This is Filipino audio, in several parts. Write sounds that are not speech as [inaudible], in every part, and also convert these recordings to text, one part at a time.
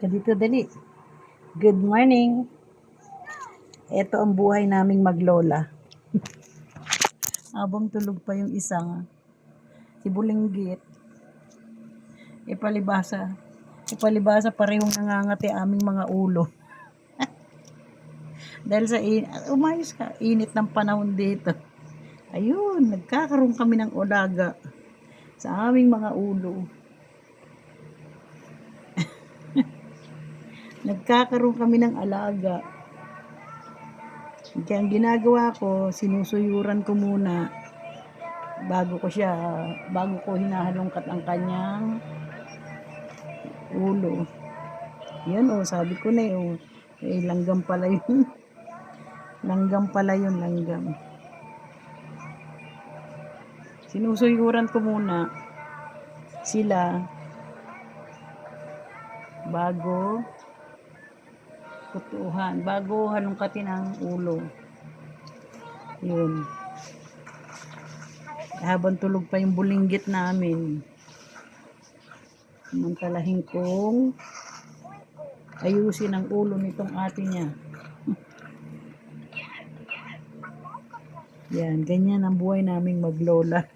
Ka dito, dali. Good morning. Ito ang buhay naming maglola. [laughs] Habang tulog pa yung isang si Bulinggit. Ipalibasa. Ipalibasa parehong nangangati aming mga ulo. [laughs] Dahil sa in umayos ka, init ng panahon dito. Ayun, nagkakaroon kami ng olaga sa aming mga ulo. Nagkakaroon kami ng alaga. Kaya ang ginagawa ko, sinusuyuran ko muna bago ko siya, bago ko hinahalongkat ang kanyang ulo. Yan oh, sabi ko na eh, oh, eh langgam pala yun. [laughs] langgam pala yun, langgam. Sinusuyuran ko muna sila bago kutuhan, bago halongkatin ang ulo. Yun. Habang tulog pa yung bulinggit namin, Samantalahin kong ayusin ang ulo nitong ate niya. [laughs] Yan, ganyan ang buhay naming maglola.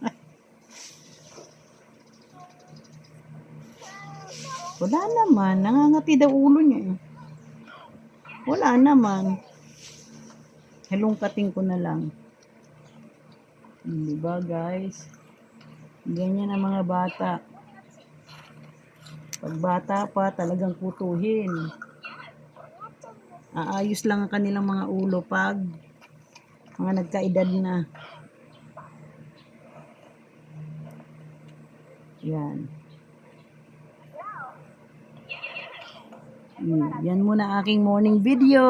[laughs] Wala naman, nangangati daw ulo niya. eh. Wala naman. Halongkating ko na lang. Hmm, Diba guys? Ganyan ang mga bata. Pag bata pa, talagang putuhin. Aayos lang ang kanilang mga ulo pag mga nagkaedad na. Yan. Yan muna aking morning video.